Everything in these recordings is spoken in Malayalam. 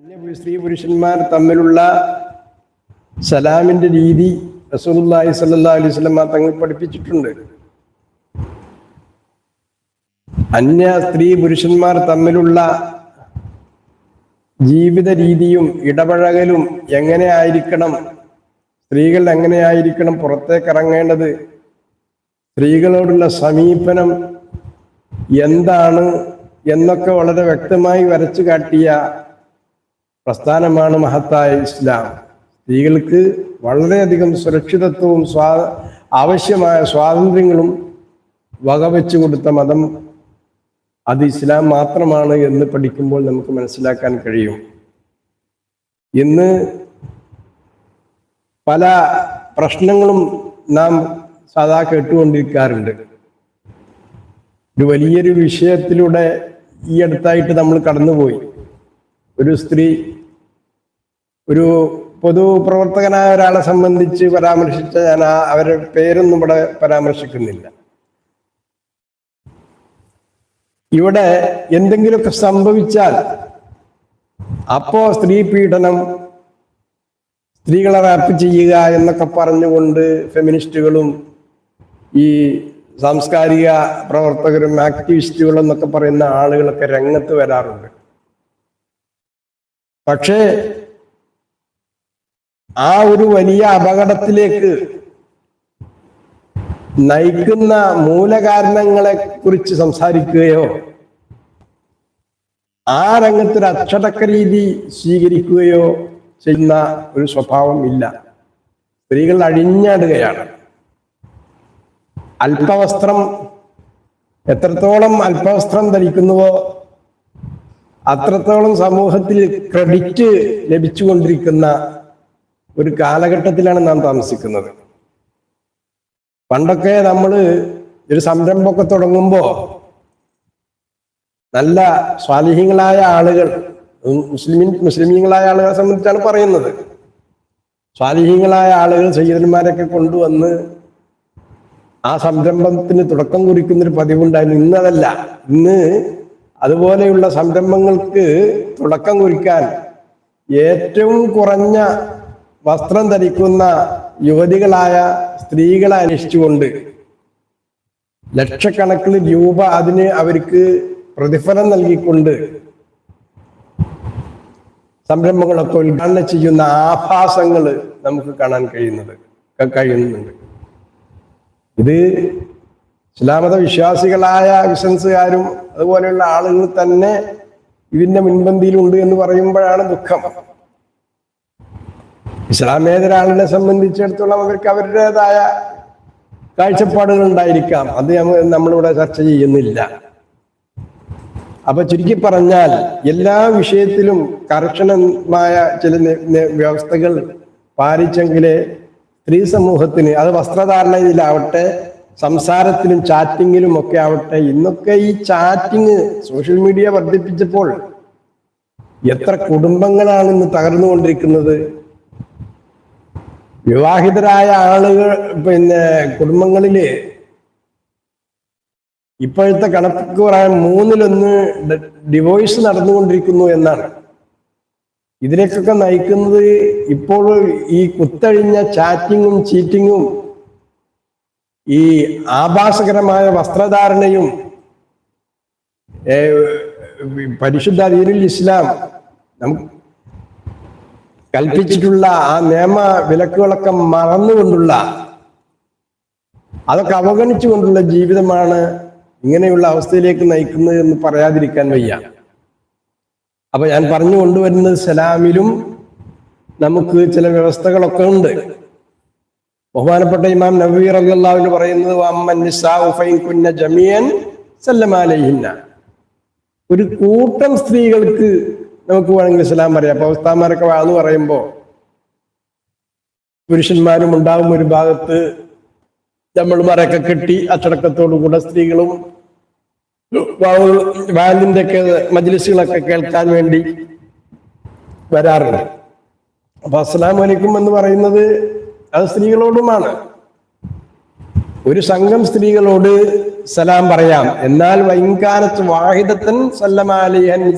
അന്യ സ്ത്രീ പുരുഷന്മാർ തമ്മിലുള്ള സലാമിന്റെ രീതി റസൂലുള്ളാഹി സ്വല്ലല്ലാഹു അലൈഹി വസല്ലം തങ്ങൾ പഠിപ്പിച്ചിട്ടുണ്ട്. അന്യ സ്ത്രീ പുരുഷന്മാർ തമ്മിലുള്ള ജീവിത രീതിയും ഇടപഴകലും എങ്ങനെ ആയിരിക്കണം? സ്ത്രീകൾ എങ്ങനെയായിരിക്കണം പുറത്തേക്ക് ഇറങ്ങേണ്ടത്? സ്ത്രീകളോടുള്ള സമീപനം എന്താണ്? എന്നൊക്കെ വളരെ വ്യക്തമായി വരച്ചു കാട്ടിയ പ്രസ്ഥാനമാണ് മഹത്തായ ഇസ്ലാം. സ്ത്രീകൾക്ക് വളരെയധികം സുരക്ഷിതത്വവും സ്വാ ആവശ്യമായ സ്വാതന്ത്ര്യങ്ങളും വകവെച്ചു കൊടുത്ത മതം അത് ഇസ്ലാം മാത്രമാണ് എന്ന് പഠിക്കുമ്പോൾ നമുക്ക് മനസ്സിലാക്കാൻ കഴിയും. ഇന്ന് പല പ്രശ്നങ്ങളും നാം സാധാ കേട്ടുകൊണ്ടിരിക്കാറുണ്ട്. ഒരു വലിയൊരു വിഷയത്തിലൂടെ ഈ അടുത്തായിട്ട് നമ്മൾ കടന്നുപോയി. ഒരു സ്ത്രീ ഒരു പൊതു പ്രവർത്തകനായ ഒരാളെ സംബന്ധിച്ച് പരാമർശിച്ച ഞാൻ ആ അവരുടെ പേരൊന്നും ഇവിടെ പരാമർശിക്കുന്നില്ല. ഇവിടെ എന്തെങ്കിലുമൊക്കെ സംഭവിച്ചാൽ അപ്പോ സ്ത്രീ പീഡനം സ്ത്രീകളെ റാപ്പ് ചെയ്യുക എന്നൊക്കെ പറഞ്ഞുകൊണ്ട് ഫെമിനിസ്റ്റുകളും ഈ സാംസ്കാരിക പ്രവർത്തകരും ആക്ടിവിസ്റ്റുകളും എന്നൊക്കെ പറയുന്ന ആളുകളൊക്കെ രംഗത്ത് വരാറുണ്ട്. പക്ഷേ ആ ഒരു വലിയ അപകടത്തിലേക്ക് നയിക്കുന്ന മൂലകാരണങ്ങളെ കുറിച്ച് സംസാരിക്കുകയോ ആ രംഗത്തൊരു അച്ചടക്ക രീതി സ്വീകരിക്കുകയോ ചെയ്യുന്ന ഒരു സ്വഭാവം ഇല്ല. സ്ത്രീകൾ അഴിഞ്ഞാടുകയാണ്. അല്പവസ്ത്രം എത്രത്തോളം അല്പവസ്ത്രം ധരിക്കുന്നുവോ അത്രത്തോളം സമൂഹത്തിൽ ക്രെഡിറ്റ് ലഭിച്ചുകൊണ്ടിരിക്കുന്ന ഒരു കാലഘട്ടത്തിലാണ് നാം താമസിക്കുന്നത്. പണ്ടൊക്കെ നമ്മൾ ഒരു സംരംഭമൊക്കെ തുടങ്ങുമ്പോൾ നല്ല സ്വാലിഹ്യങ്ങളായ ആളുകൾ മുസ്ലിം മുസ്ലിമീങ്ങളായ ആളുകളെ സംബന്ധിച്ചാണ് പറയുന്നത്. സ്വാലിഹ്യങ്ങളായ ആളുകൾ സയ്യിദന്മാരൊക്കെ കൊണ്ടുവന്ന് ആ സംരംഭത്തിന് തുടക്കം കുറിക്കുന്നൊരു പതിവുണ്ടായിരുന്നു. ഇന്നതല്ല. ഇന്ന് അതുപോലെയുള്ള സംരംഭങ്ങൾക്ക് തുടക്കം കുറിക്കാൻ ഏറ്റവും കുറഞ്ഞ വസ്ത്രം ധരിക്കുന്ന യുവതികളായ സ്ത്രീകളെ അന്വേഷിച്ചുകൊണ്ട് ലക്ഷക്കണക്കിന് രൂപ അതിന് അവർക്ക് പ്രതിഫലം നൽകിക്കൊണ്ട് സംരംഭങ്ങളൊക്കെ ഉദ്ഘാടനം ചെയ്യുന്ന ആഭാസങ്ങൾ നമുക്ക് കാണാൻ കഴിയുന്നത് കഴിയുന്നുണ്ട്. ഇത് ഇസ്ലാമത വിശ്വാസികളായ ബിസിനസ്സുകാരും അതുപോലെയുള്ള ആളുകൾ തന്നെ ഇതിന്റെ മുൻപന്തിയിലുണ്ട് എന്ന് പറയുമ്പോഴാണ് ദുഃഖം. ഇസ്ലാമേതര ആളിനെ സംബന്ധിച്ചിടത്തോളം അവർക്ക് അവരുടേതായ കാഴ്ചപ്പാടുകൾ ഉണ്ടായിരിക്കാം അത് നമ്മളിവിടെ ചർച്ച ചെയ്യുന്നില്ല. അപ്പൊ ചുരുക്കി പറഞ്ഞാൽ എല്ലാ വിഷയത്തിലും കർശനമായ ചില വ്യവസ്ഥകൾ പാലിച്ചെങ്കിലേ സ്ത്രീ സമൂഹത്തിന് അത് വസ്ത്രധാരണയിലാവട്ടെ സംസാരത്തിലും ചാറ്റിങ്ങിലും ഒക്കെ ആവട്ടെ ഇന്നൊക്കെ ഈ ചാറ്റിങ് സോഷ്യൽ മീഡിയ വർദ്ധിപ്പിച്ചപ്പോൾ എത്ര കുടുംബങ്ങളാണ് ഇന്ന് തകർന്നുകൊണ്ടിരിക്കുന്നത്? വിവാഹിതരായ ആളുകൾ പിന്നെ കുടുംബങ്ങളിൽ ഇപ്പോഴത്തെ കണക്ക് പറയാൻ മൂന്നിലൊന്ന് ഡിവോഴ്സ് നടന്നുകൊണ്ടിരിക്കുന്നു എന്നാണ്. ഇതിലേക്കൊക്കെ നയിക്കുന്നത് ഇപ്പോൾ ഈ കുത്തഴിഞ്ഞ ചാറ്റിങ്ങും ചീറ്റിങ്ങും ഈ ആഭാസകരമായ വസ്ത്രധാരണയും പരിശുദ്ധ ദീനുൽ ഇസ്ലാം നമുക്ക് കൽപ്പിച്ചിട്ടുള്ള ആ നിയമ വിലക്കുകളൊക്കെ മറന്നുകൊണ്ടുള്ള അതൊക്കെ അവഗണിച്ചുകൊണ്ടുള്ള ജീവിതമാണ് ഇങ്ങനെയുള്ള അവസ്ഥയിലേക്ക് നയിക്കുന്നത് എന്ന് പറയാതിരിക്കാൻ വയ്യ. അപ്പൊ ഞാൻ പറഞ്ഞു കൊണ്ടുവരുന്നത് സലാമിലും നമുക്ക് ചില വ്യവസ്ഥകളൊക്കെ ഉണ്ട്. ബഹുമാനപ്പെട്ട ഇമാം നബീർ അള്ളാഹുവിന് പറയുന്നത് ഒരു കൂട്ടം സ്ത്രീകൾക്ക് നമുക്ക് വേണമെങ്കിൽ ഇസ്ലാം പറയാം അപ്പൊ ഉസ്താന്മാരൊക്കെ വാന്ന് പറയുമ്പോൾ പുരുഷന്മാരും ഉണ്ടാകും ഒരു ഭാഗത്ത് നമ്മൾ കെട്ടി കെട്ടി അച്ചടക്കത്തോടുകൂടെ സ്ത്രീകളും വാലിന്റെ ഒക്കെ മജ്ലിസുകളൊക്കെ കേൾക്കാൻ വേണ്ടി വരാറുണ്ട്. അപ്പൊ അസ്സലാം വലൈക്കും എന്ന് പറയുന്നത് അത് സ്ത്രീകളോടുമാണ്. ഒരു സംഘം സ്ത്രീകളോട് സലാം പറയാം. എന്നാൽ വൈകാലത്ത് വാഹിദത്തൻ സല്ലമാലിയൻ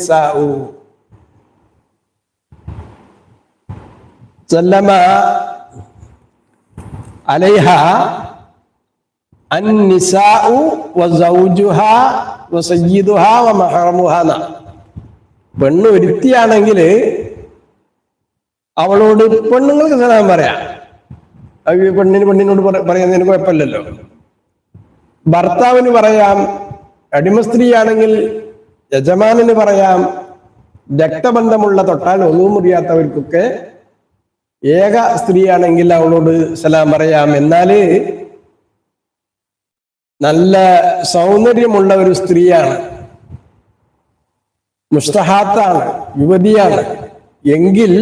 സല്ലമ അലൈഹ അന്നിസാഉ وزوجها وسيدها ومحرمها. പെണ്ണ് ഒരുത്തിയാണെങ്കിൽ അവളോട് പെണ്ണുങ്ങൾക്ക് സലാം പറയാം. പെണ്ണിന് പെണ്ണിനോട് പറ- പറയുന്നതിന് കുഴപ്പമില്ലല്ലോ. ഭർത്താവിന് പറയാം അടിമ സ്ത്രീയാണെങ്കിൽ യജമാനന് പറയാം രക്തബന്ധമുള്ള തൊട്ടാൽ ഒന്നും മുറിയാത്തവർക്കൊക്കെ ഏക സ്ത്രീയാണെങ്കിൽ അവളോട് സലാം പറയാം. എന്നാൽ നല്ല സൗന്ദര്യമുള്ള ഒരു സ്ത്രീയാണ്. മുസ്തഹാത്താണ് യുവതിയാണ്. എങ്കിൽ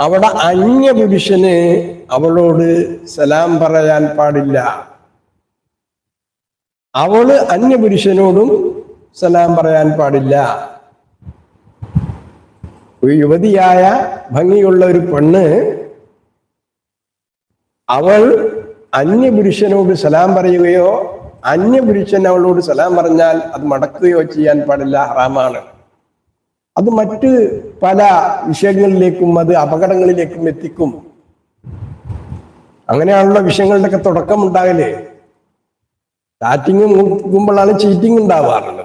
അവിടെ അന്യ പുരുഷന് അവളോട് സലാം പറയാൻ പാടില്ല. അവൾ അന്യ പുരുഷനോടും സലാം പറയാൻ പാടില്ല. ഒരു യുവതിയായ ഭംഗിയുള്ള ഒരു പെണ്ണ് അവൾ അന്യപുരുഷനോട് സലാം പറയുകയോ അന്യപുരുഷൻ അവളോട് സലാം പറഞ്ഞാൽ അത് മടക്കുകയോ ചെയ്യാൻ പാടില്ല ഹറാമാണ്. അത് മറ്റ് പല വിഷയങ്ങളിലേക്കും അത് അപകടങ്ങളിലേക്കും എത്തിക്കും. അങ്ങനെയാണല്ലോ വിഷയങ്ങളുടെയൊക്കെ തുടക്കം ഉണ്ടാകൽ ചാറ്റിങ് നോക്കുമ്പോഴാണ് ചീറ്റിംഗ് ഉണ്ടാവാറുള്ളത്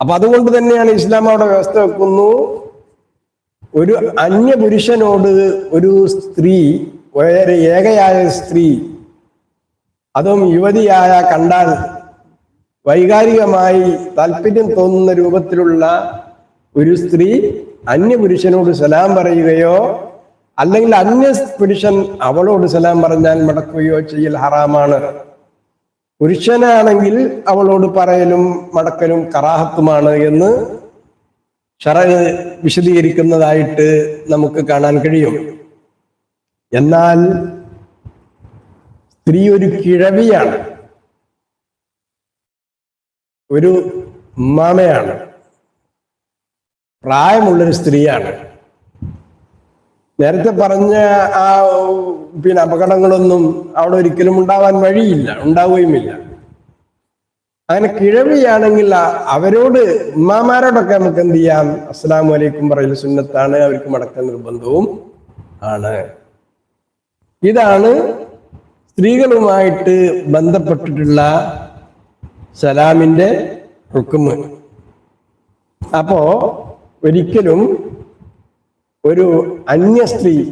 അപ്പൊ അതുകൊണ്ട് തന്നെയാണ് ഇസ്ലാം അവിടെ വ്യവസ്ഥ വെക്കുന്നു. ഒരു അന്യപുരുഷനോട് ഒരു സ്ത്രീ വേറെ ഏകയായ സ്ത്രീ അതും യുവതിയായ കണ്ടാൽ വൈകാരികമായി താല്പര്യം തോന്നുന്ന രൂപത്തിലുള്ള ഒരു സ്ത്രീ അന്യപുരുഷനോട് സലാം പറയുകയോ അല്ലെങ്കിൽ അന്യ പുരുഷൻ അവളോട് സലാം പറഞ്ഞാൽ മടക്കുകയോ ചെയ്യൽ ഹറാമാണ്. പുരുഷനാണെങ്കിൽ അവളോട് പറയലും മടക്കലും കറാഹത്തുമാണ് എന്ന് ഷറ വിശദീകരിക്കുന്നതായിട്ട് നമുക്ക് കാണാൻ കഴിയും. എന്നാൽ സ്ത്രീ ഒരു കിഴവിയാണ്. ഒരു ഉമ്മാമയാണ്. പ്രായമുള്ളൊരു സ്ത്രീയാണ്. നേരത്തെ പറഞ്ഞ ആ പിന്നെ അപകടങ്ങളൊന്നും അവിടെ ഒരിക്കലും ഉണ്ടാവാൻ വഴിയില്ല ഉണ്ടാവുകയുമില്ല. അങ്ങനെ കിഴവിയാണെങ്കിൽ അവരോട് ഉമ്മാമാരോടൊക്കെ നമുക്ക് എന്ത് ചെയ്യാം? അസ്സലാമു അലൈക്കും പറയൽ സുന്നത്താണ് അവർക്ക് മടക്ക നിർബന്ധവും ആണ്. ഇതാണ് സ്ത്രീകളുമായിട്ട് ബന്ധപ്പെട്ടിട്ടുള്ള സലാമിന്റെ ഹുക്കുമ് അപ്പോ ഒരിക്കലും ഒരു അന്യ സ്ത്രീ.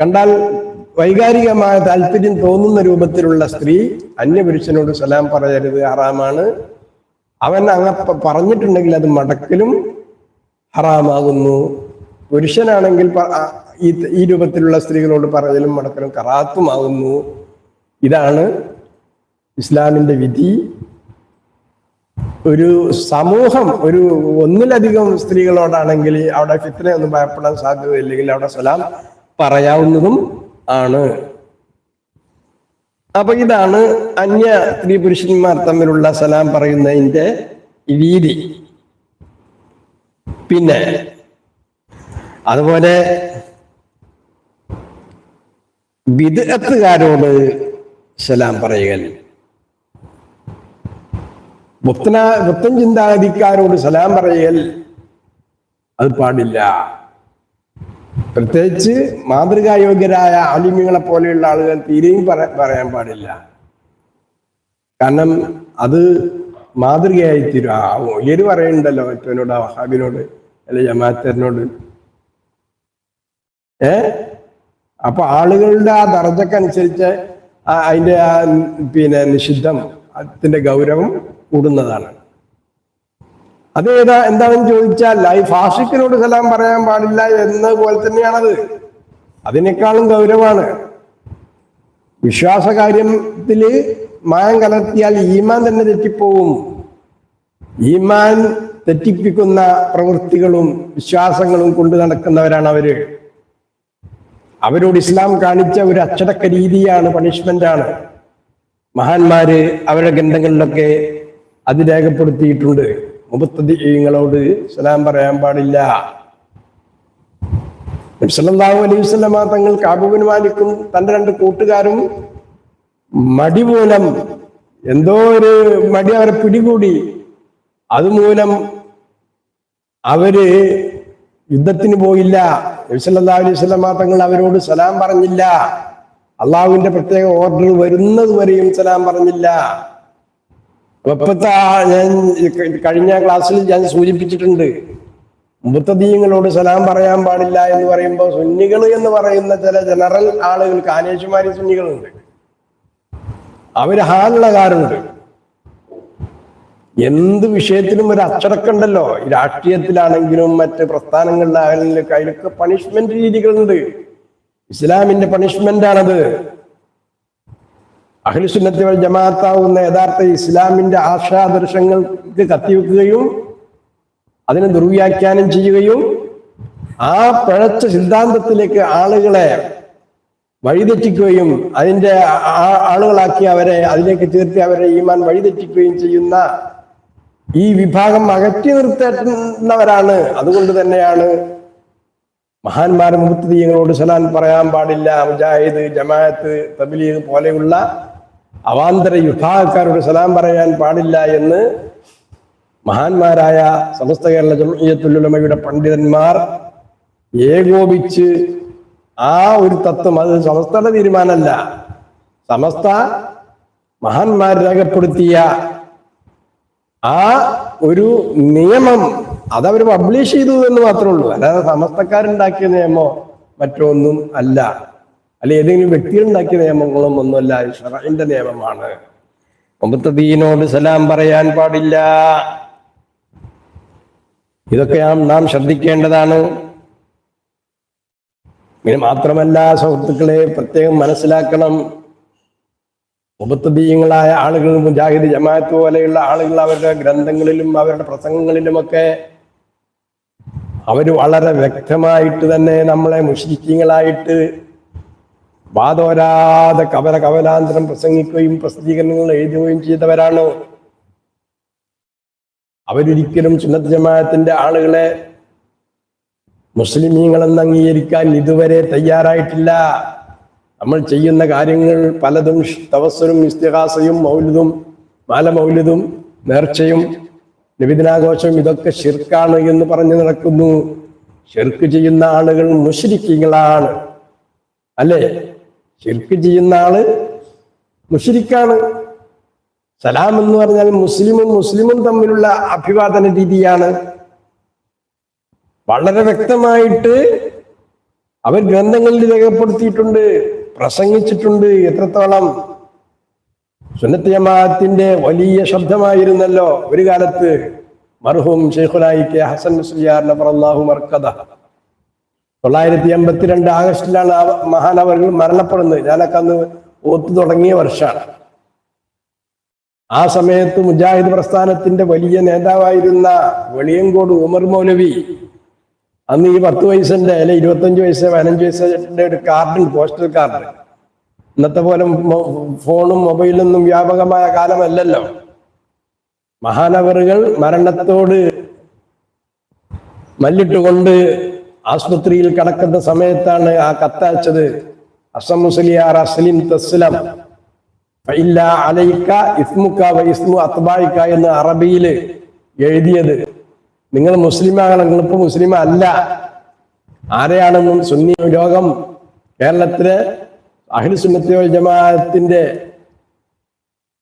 കണ്ടാൽ വൈകാരികമായ താല്പര്യം തോന്നുന്ന രൂപത്തിലുള്ള സ്ത്രീ അന്യപുരുഷനോട് സലാം പറയരുത് ഹറാമാണ്. അവൻ അങ്ങ പറഞ്ഞിട്ടുണ്ടെങ്കിൽ അത് മടക്കലും ഹറാമാകുന്നു. പുരുഷനാണെങ്കിൽ ഈ ഈ രൂപത്തിലുള്ള സ്ത്രീകളോട് പറയലും മടക്കലും കറാത്തുമാകുന്നു. ഇതാണ് ഇസ്ലാമിന്റെ വിധി. ഒരു സമൂഹം ഒരു ഒന്നിലധികം സ്ത്രീകളോടാണെങ്കിൽ അവിടെ ഒന്നും ഭയപ്പെടാൻ സാധ്യതയില്ലെങ്കിൽ അവിടെ സലാം പറയാവുന്നതും ആണ്. അപ്പൊ ഇതാണ് അന്യ സ്ത്രീ പുരുഷന്മാർ തമ്മിലുള്ള സലാം പറയുന്നതിന്റെ രീതി. പിന്നെ അതുപോലെ വിദഗ്ധക്കാരോട് സലാം പറയുകയല്ല പുത്തന മുത്തൻ ചിന്താഗതിക്കാരോട് സലാം പറയൽ അത് പാടില്ല. പ്രത്യേകിച്ച് മാതൃകായോഗ്യരായ ആലിമ്യങ്ങളെ പോലെയുള്ള ആളുകൾ തീരെയും പറയാൻ പാടില്ല. കാരണം അത് മാതൃകയായി തീരും. ആ ഒലിയര് പറയുന്നുണ്ടല്ലോ മറ്റവനോട് വഹാബിനോട് അല്ലെ ജമാഅത്തറിനോട് ഏ? അപ്പൊ ആളുകളുടെ ആ ദർജക്കനുസരിച്ച് അതിന്റെ ആ പിന്നെ നിഷിദ്ധം അതിന്റെ ഗൗരവം കൂടുന്നതാണ്. അത് ഏതാ എന്താണെന്ന് ചോദിച്ചാൽ ഈ ഫാഷിക്കിനോട് സലാം പറയാൻ പാടില്ല എന്ന പോലെ തന്നെയാണത്. അതിനേക്കാളും ഗൗരവമാണ്. വിശ്വാസകാര്യത്തിൽ മായം കലർത്തിയാൽ ഈമാൻ തന്നെ തെറ്റിപ്പോവും. ഈമാൻ തെറ്റിപ്പിക്കുന്ന പ്രവൃത്തികളും വിശ്വാസങ്ങളും കൊണ്ട് നടക്കുന്നവരാണ് അവർ. അവരോട് ഇസ്ലാം കാണിച്ച ഒരു അച്ചടക്ക രീതിയാണ് പണിഷ്മെന്റ് ആണ് മഹാന്മാര് അവരുടെ ഗ്രന്ഥങ്ങളിലൊക്കെ അത് രേഖപ്പെടുത്തിയിട്ടുണ്ട്. മുപ്പത്തതിങ്ങളോട് സലാം പറയാൻ പാടില്ല. നബ്സല്ലാഹു അലൈഹി തങ്ങൾ കാബുബിൻ തന്റെ രണ്ട് കൂട്ടുകാരും മടി മൂലം എന്തോ ഒരു മടി അവരെ പിടികൂടി. അതുമൂലം അവർ യുദ്ധത്തിന് പോയില്ല. നബിസല്ലാ അലൈഹി സ്വലമ തങ്ങൾ അവരോട് സലാം പറഞ്ഞില്ല. അള്ളാഹുവിന്റെ പ്രത്യേക ഓർഡർ വരുന്നത് വരെയും സലാം പറഞ്ഞില്ല. ഇപ്പത്തെ ആ- ഞാൻ കഴിഞ്ഞ ക്ലാസ്സിൽ ഞാൻ സൂചിപ്പിച്ചിട്ടുണ്ട്. മുത്തദീയങ്ങളോട് സലാം പറയാൻ പാടില്ല എന്ന് പറയുമ്പോൾ സുന്നികൾ എന്ന് പറയുന്ന ചില ജനറൽ ആളുകൾ കാനേഷുമാരി സുന്നികളുണ്ട്. അവർ ഹാലുള്ളകാരുണ്ട് എന്ത് വിഷയത്തിലും ഒരു അച്ചടക്കമുണ്ടല്ലോ. ഈ രാഷ്ട്രീയത്തിലാണെങ്കിലും മറ്റ് പ്രസ്ഥാനങ്ങളിലാണെങ്കിലും അതിലൊക്കെ പണിഷ്മെന്റ് രീതികളുണ്ട്. ഇസ്ലാമിന്റെ പണിഷ്മെന്റ് ആണത്. അഖിലുസുന്നത്തി വൽ ജമാഅത്താവുന്ന യഥാർത്ഥ ഇസ്ലാമിന്റെ ആശാദർശങ്ങൾക്ക് കത്തിവെക്കുകയും അതിനെ ദുർവ്യാഖ്യാനം ചെയ്യുകയും ആ പിഴച്ച സിദ്ധാന്തത്തിലേക്ക് ആളുകളെ വഴിതെറ്റിക്കുകയും അതിന്റെ ആളുകളാക്കി അവരെ അതിലേക്ക് ചേർത്തി അവരെ ഈമാൻ വഴിതെറ്റിക്കുകയും ചെയ്യുന്ന ഈ വിഭാഗം അകറ്റി നിർത്തുന്നവരാണ് അതുകൊണ്ട് തന്നെയാണ് മഹാന്മാരും മുത്തീയങ്ങളോട് സലാൻ പറയാൻ പാടില്ല. മുജാഹിദ് ജമാഅത്ത് തബ്ലീഗ് പോലെയുള്ള അവാന്തര വിഭാഗക്കാരോട് സലാം പറയാൻ പാടില്ല എന്ന് മഹാന്മാരായ സമസ്ത കേരള ജമീയത്തുലുലമയുടെ പണ്ഡിതന്മാർ ഏകോപിച്ച് ആ ഒരു തത്വം അത് സമസ്തയുടെ തീരുമാനമല്ല. സമസ്ത മഹാന്മാർ രേഖപ്പെടുത്തിയ ആ ഒരു നിയമം അതവർ പബ്ലിഷ് ചെയ്തു എന്ന് മാത്രമേ ഉള്ളൂ. അല്ലാതെ സമസ്തക്കാരുണ്ടാക്കിയ നിയമോ മറ്റൊന്നും അല്ല. അല്ലെ ഏതെങ്കിലും വ്യക്തികൾ ഉണ്ടാക്കിയ നിയമങ്ങളും ഒന്നുമല്ല ഷറൈന്റെ നിയമമാണ്. മുമ്പത്തീനോട് സലാം പറയാൻ പാടില്ല. ഇതൊക്കെ നാം ശ്രദ്ധിക്കേണ്ടതാണ്. ഇത് മാത്രമല്ല സുഹൃത്തുക്കളെ പ്രത്യേകം മനസ്സിലാക്കണം. ഉപത്തദീയങ്ങളായ ആളുകൾ മുജാഹിദ് ജമാഅത്ത് പോലെയുള്ള ആളുകൾ അവരുടെ ഗ്രന്ഥങ്ങളിലും അവരുടെ പ്രസംഗങ്ങളിലുമൊക്കെ അവർ വളരെ വ്യക്തമായിട്ട് തന്നെ നമ്മളെ മുഷ്രിക്കീങ്ങളായിട്ട് വാദോരാതെ കവല കവലാന്തരം പ്രസംഗിക്കുകയും പ്രസിദ്ധീകരണങ്ങൾ എഴുതുകയും ചെയ്തവരാണ്. അവരൊരിക്കലും സുന്നത്ത് ജമാഅത്തിന്റെ ആളുകളെ മുസ്ലിമീങ്ങളെന്ന് അംഗീകരിക്കാൻ ഇതുവരെ തയ്യാറായിട്ടില്ല. നമ്മൾ ചെയ്യുന്ന കാര്യങ്ങൾ പലതും തവസ്സരും ഇസ്തിഹാസയും മൗലിതും മാല മൗലിതും നേർച്ചയും നബിദിനാഘോഷം ഇതൊക്കെ ഷിർക്കാണ് എന്ന് പറഞ്ഞു നടക്കുന്നു. ഷിർക്ക് ചെയ്യുന്ന ആളുകൾ മുഷരിക്കീങ്ങളാണ് അല്ലേ? ഷിർക്ക് ചെയ്യുന്ന ആൾ മുഷിരിക്കാണ്. സലാം എന്ന് പറഞ്ഞാൽ മുസ്ലിമും മുസ്ലിമും തമ്മിലുള്ള അഭിവാദന രീതിയാണ്. വളരെ വ്യക്തമായിട്ട് അവർ ഗ്രന്ഥങ്ങളിൽ രേഖപ്പെടുത്തിയിട്ടുണ്ട് പ്രസംഗിച്ചിട്ടുണ്ട് എത്രത്തോളം. സുന്നത്ത് ജമാഅത്തിന്റെ വലിയ ശബ്ദമായിരുന്നല്ലോ ഒരു കാലത്ത്. മർഹൂം ഷെയ്ഖുലായി കെ ഹസൻ മുസ്ലിയാറിന്റെ പറഹു മർക്കദ. തൊള്ളായിരത്തി എൺപത്തിരണ്ട് ആഗസ്റ്റിലാണ് ആ മഹാനവറുകൾ മരണപ്പെടുന്നത്. ഞാനൊക്കെ അന്ന് ഓത്തു തുടങ്ങിയ വർഷമാണ്. ആ സമയത്ത് മുജാഹിദ് പ്രസ്ഥാനത്തിന്റെ വലിയ നേതാവായിരുന്ന വെളിയങ്കോട് ഉമർ മൗലവി അന്ന് ഈ പത്ത് വയസ്സിന്റെ അല്ലെ ഇരുപത്തഞ്ച് വയസ്സ് പതിനഞ്ച് വയസ്സിന്റെ ഒരു കാർഡുണ്ട് പോസ്റ്റൽ കാർഡ്. ഇന്നത്തെ പോലെ ഫോണും മൊബൈലൊന്നും വ്യാപകമായ കാലമല്ലല്ലോ. മഹാനവറുകൾ മരണത്തോട് മല്ലിട്ടുകൊണ്ട് ആസ്പത്രിയിൽ കിടക്കുന്ന സമയത്താണ് ആ കത്തയച്ചത്. എന്ന് അറബിയിൽ എഴുതിയത്. നിങ്ങൾ മുസ്ലിമാകണം നിങ്ങളിപ്പോ മുസ്ലിം അല്ല. ആരെയാണെന്നും സുന്നി ലോകം കേരളത്തിലെ അഹിൽ സുന്നത്തി വൽ ജമാഅത്തിന്റെ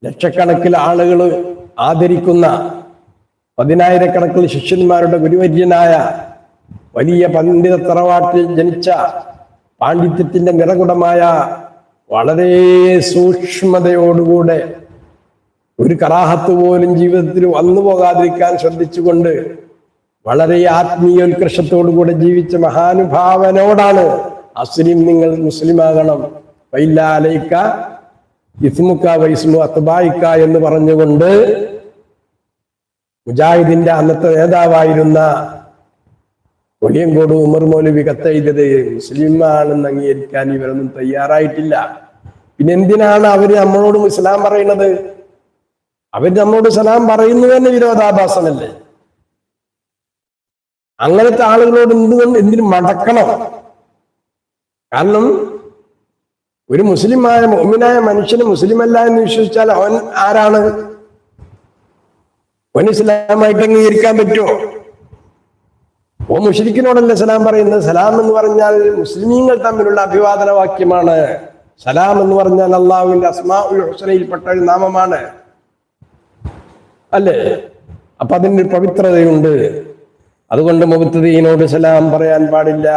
ലക്ഷക്കണക്കിൽ ആളുകൾ ആദരിക്കുന്ന പതിനായിരക്കണക്കിൽ ശിഷ്യന്മാരുടെ ഗുരുവര്യനായ വലിയ പണ്ഡിത തറവാട്ടിൽ ജനിച്ച പാണ്ഡിത്യത്തിന്റെ നിറകുടമായ വളരെ സൂക്ഷ്മതയോടുകൂടെ ഒരു കറാഹത്ത് പോലും ജീവിതത്തിൽ വന്നു പോകാതിരിക്കാൻ ശ്രദ്ധിച്ചുകൊണ്ട് വളരെ ആത്മീയോത്കർഷത്തോടുകൂടെ ജീവിച്ച മഹാനുഭാവനോടാണ് അസ്ലിം നിങ്ങൾ മുസ്ലിമാകണം. വൈലാലയിക്ക ഇസ്മുക്ക വൈസ്മു അത്ബായിക്ക എന്ന് പറഞ്ഞുകൊണ്ട് മുജാഹിദിന്റെ അന്നത്തെ നേതാവായിരുന്ന ഒളിയങ്കോട് ഉമർ മൗലവി കത്തെഴുതിയത് മുസ്ലിമാണെന്ന് അംഗീകരിക്കാൻ ഇവരൊന്നും തയ്യാറായിട്ടില്ല. പിന്നെ എന്തിനാണ് അവർ നമ്മളോട് ഇസ്ലാം പറയുന്നത്? അവർ നമ്മളോട് സലാം പറയുന്നു തന്നെ വിരോധാഭാസമല്ലേ? അങ്ങനത്തെ ആളുകളോട് എന്തുകൊണ്ട് എന്തിനും മടക്കണം? കാരണം ഒരു മുസ്ലിമായ മോമിനായ മനുഷ്യന് മുസ്ലിമല്ല എന്ന് വിശ്വസിച്ചാൽ അവൻ ആരാണ്? അവൻ ഇസ്ലാമായിട്ട് അംഗീകരിക്കാൻ പറ്റുമോ? ഓ മുഷരിക്കിനോടല്ല സലാം പറയുന്നത്? സലാം എന്ന് പറഞ്ഞാൽ മുസ്ലിമീങ്ങൾ തമ്മിലുള്ള അഭിവാദന വാക്യമാണ് സലാം എന്ന് പറഞ്ഞാൽ അള്ളാഹുവിന്റെ അസ്മാ ഉൽ ഹുസനയിൽപ്പെട്ട ഒരു നാമമാണ്. അല്ലേ? അപ്പൊ ഒരു പവിത്രതയുണ്ട്. അതുകൊണ്ട് മുബത്തദീനോട് സലാം പറയാൻ പാടില്ല.